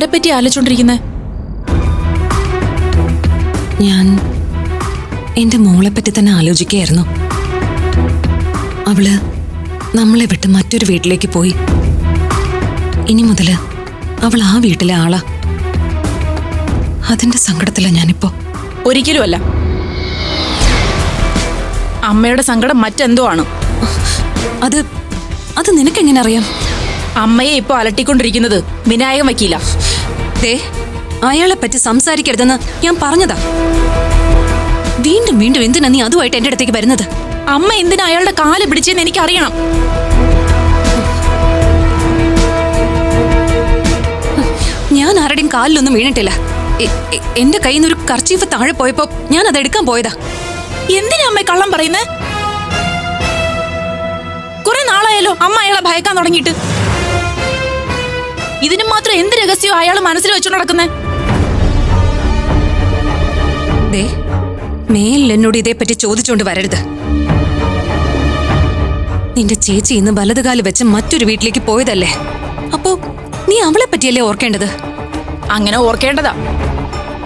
ആരെപ്പറ്റി ആലോചിച്ചോണ്ടിരിക്കുന്നത് ഞാൻ എന്റെ മോളെ പറ്റി തന്നെ ആലോചിക്കുകയായിരുന്നു. അവൾ നമ്മളെ വിട്ട് മറ്റൊരു വീട്ടിലേക്ക് പോയി. ഇനി മുതൽ അവൾ ആ വീട്ടിലെ ആളാ. അതിന്റെ സങ്കടത്തിലാ ഞാനിപ്പോ. ഒരിക്കലും അല്ല അമ്മയുടെ സങ്കടം മറ്റെന്തോ ആണ്. അത് അത് നിനക്കെങ്ങനെ അറിയാം? അമ്മയെ ഇപ്പൊ അലട്ടിക്കൊണ്ടിരിക്കുന്നത് വിനായകം വക്കീല. ദേ അയാളെ പറ്റി സംസാരിക്കരുതെന്ന് ഞാൻ പറഞ്ഞതാ. വീണ്ടും വീണ്ടും എന്തിനാ നീ അതുമായിട്ട് എന്റെ അടുത്തേക്ക് വരുന്നത്? അമ്മ എന്തിനാ അയാളുടെ കാൽ പിടിച്ചെന്ന് എനിക്കറിയണം. ഞാൻ ആരുടെയും കാലിലൊന്നും വീണിട്ടില്ല. എന്റെ കയ്യിൽ നിന്ന് ഒരു കർച്ചീഫ് താഴെ പോയപ്പോ ഞാൻ അത് എടുക്കാൻ പോയതാ. എന്തിനാ അമ്മ കള്ളം പറയുന്നത് കുറെ നാളായാലോ അമ്മ അയാളെ ഭയക്കാൻ തുടങ്ങിയിട്ട്. ഇതിന് മാത്രം എന്ത് രഹസ്യം അയാൾ മനസ്സിൽ വെച്ചു നടക്കുന്നേ? മേലിൽ എന്നോട് ഇതേപ്പറ്റി ചോദിച്ചുകൊണ്ട് വരരുത്. നിന്റെ ചേച്ചി ഇന്ന് വലതുകാൽ വെച്ച് മറ്റൊരു വീട്ടിലേക്ക് പോയതല്ലേ? അപ്പോ നീ അവളെ പറ്റിയല്ലേ ഓർക്കേണ്ടത്? അങ്ങനെ ഓർക്കേണ്ടതാ.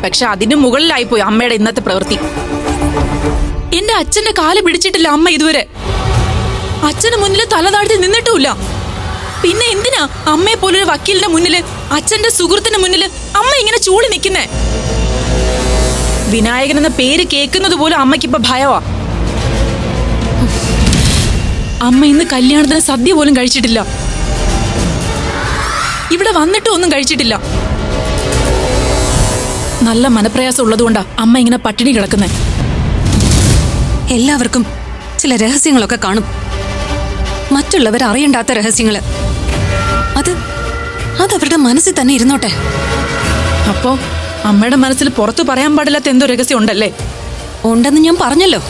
പക്ഷെ അതിന് മുകളിലായിപ്പോയി അമ്മയുടെ ഇന്നത്തെ പ്രവൃത്തി. എന്റെ അച്ഛന്റെ കാൽ പിടിച്ചിട്ടില്ല അമ്മ ഇതുവരെ. അച്ഛന് മുന്നിൽ തല താഴ്ത്തി നിന്നിട്ടുമില്ല. പിന്നെ എന്തിനാ അമ്മയെ പോലൊരു വക്കീലിന്റെ മുന്നിൽ അച്ഛന്റെ സുഹൃത്തിന്റെ മുന്നിൽ അമ്മ ഇങ്ങനെ ചൂളി നിൽക്കുന്നേ വിനായകൻ എന്ന പേര് കേൾക്കുന്നത് പോലും അമ്മയ്ക്കിപ്പൊ ഭയവാ. അമ്മ ഇന്ന് കല്യാണത്തിന് സദ്യ പോലും കഴിച്ചിട്ടില്ല. ഇവിടെ വന്നിട്ടും ഒന്നും കഴിച്ചിട്ടില്ല. നല്ല മനപ്രയാസം ഉള്ളതുകൊണ്ടാ അമ്മ ഇങ്ങനെ പട്ടിണി കിടക്കുന്നേ. എല്ലാവർക്കും ചില രഹസ്യങ്ങളൊക്കെ കാണും. മറ്റുള്ളവർ അറിയണ്ടാത്ത രഹസ്യങ്ങൾ. അത് അതവരുടെ മനസ്സിൽ തന്നെ ഇരുന്നോട്ടെ. അപ്പോ അമ്മയുടെ മനസ്സിൽ പുറത്തു പറയാൻ പാടില്ലാത്ത എന്തോ രഹസ്യം ഉണ്ടല്ലേ? ഉണ്ടെന്ന് ഞാൻ പറഞ്ഞല്ലോ.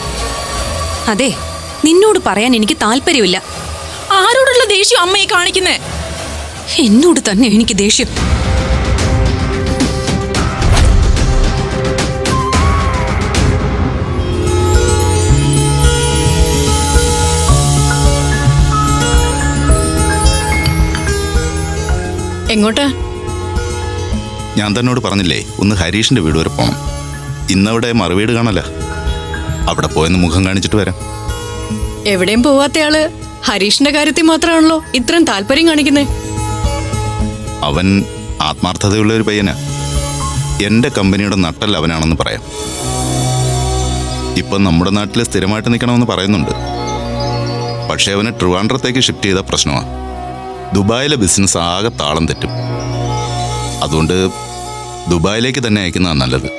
അതെ നിന്നോട് പറയാൻ എനിക്ക് താല്പര്യമില്ല. ആരോടുള്ള ദേഷ്യം അമ്മയെ കാണിക്കുന്നേ? എന്നോട് തന്നെ എനിക്ക് ദേഷ്യം. എങ്ങോട്ടാ? ഞാൻ തന്നോട് പറഞ്ഞില്ലേ ഒന്ന് ഹരീഷിന്റെ വീട് വരെ പോണം. ഇന്നവിടെ മറുവീട് കാണല? അവിടെ പോയെന്ന് മുഖം കാണിച്ചിട്ട് വരാം. എവിടെയും പോവാത്തയാൾ ഹരീഷിന്റെ കാര്യത്തിൽ മാത്രമാണല്ലോ ഇത്രയും താല്പര്യം കാണിക്കുന്നേ. അവൻ ആത്മാർത്ഥതയുള്ള ഒരു പയ്യനാ. എന്റെ കമ്പനിയുടെ നട്ടൽ അവനാണെന്ന് പറയാം. ഇപ്പം നമ്മുടെ നാട്ടിൽ സ്ഥിരമായിട്ട് നിൽക്കണമെന്ന് പറയുന്നുണ്ട്. പക്ഷേ അവന് ട്രിവാൻഡ്രത്തേക്ക് ഷിഫ്റ്റ് ചെയ്ത പ്രശ്നമാണ് ദുബായിലെ ബിസിനസ് ആകെ താളം തെറ്റും. അതുകൊണ്ട് ദുബായിലേക്ക് തന്നെ അയക്കുന്നതാണ് നല്ലത്.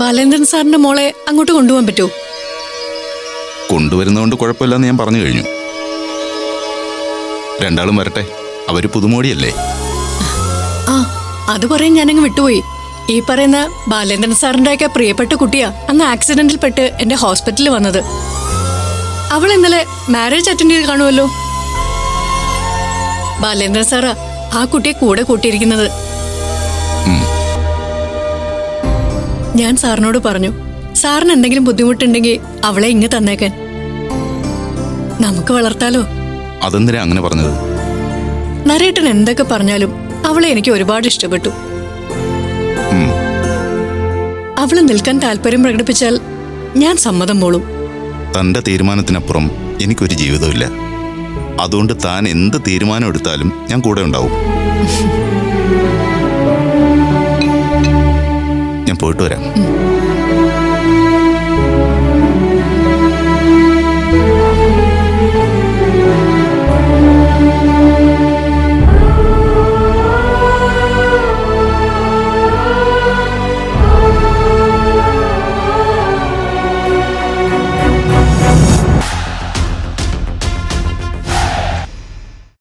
ബാലേന്ദ്രൻ സാറിന്റെ മോളെ അങ്ങോട്ട് കൊണ്ടുപോകാൻ പറ്റുമോ കൊണ്ടുവരുന്നതുകൊണ്ട് കുഴപ്പമില്ലെന്ന് ഞാൻ പറഞ്ഞു കഴിഞ്ഞു. രണ്ടാളും വരട്ടെ. അവർ പുതുമോടിയല്ലേ? ആ അത് പറയാൻ ഞാനങ്ങ് വിട്ടുപോയി. ഈ പറയുന്ന ബാലേന്ദ്രൻ സാറിന്റെ ഒക്കെ പ്രിയപ്പെട്ട കുട്ടിയാ അന്ന് ആക്സിഡന്റിൽ പെട്ട് എന്റെ ഹോസ്പിറ്റലിൽ വന്നത്. അവൾ ഇന്നലെ മാരേജ് അറ്റൻഡ് ചെയ്ത് കാണുമല്ലോ? ബാലേന്ദ്രൻ സാറാ ആ കുട്ടിയെ കൂടെ കൂട്ടിയിരിക്കുന്നത്. ഞാൻ സാറിനോട് പറഞ്ഞു സാറിന് എന്തെങ്കിലും ബുദ്ധിമുട്ടുണ്ടെങ്കിൽ അവളെ ഇങ്ങ് തന്നേക്കാൻ നമുക്ക് വളർത്താലോ? അതെന്തിനാ അങ്ങനെ പറഞ്ഞത്? നരേട്ടൻ എന്തൊക്കെ പറഞ്ഞാലും അവളെ എനിക്ക് ഒരുപാട് ഇഷ്ടപ്പെട്ടു. അവൾ നിൽക്കാൻ താല്പര്യം പ്രകടിപ്പിച്ചാൽ ഞാൻ സമ്മതം പോളും തന്റെ തീരുമാനത്തിനപ്പുറം എനിക്കൊരു ജീവിതമില്ല അതുകൊണ്ട് താൻ എന്ത് തീരുമാനം എടുത്താലും ഞാൻ കൂടെ ഉണ്ടാവും ഞാൻ പോയിട്ട് വരാം.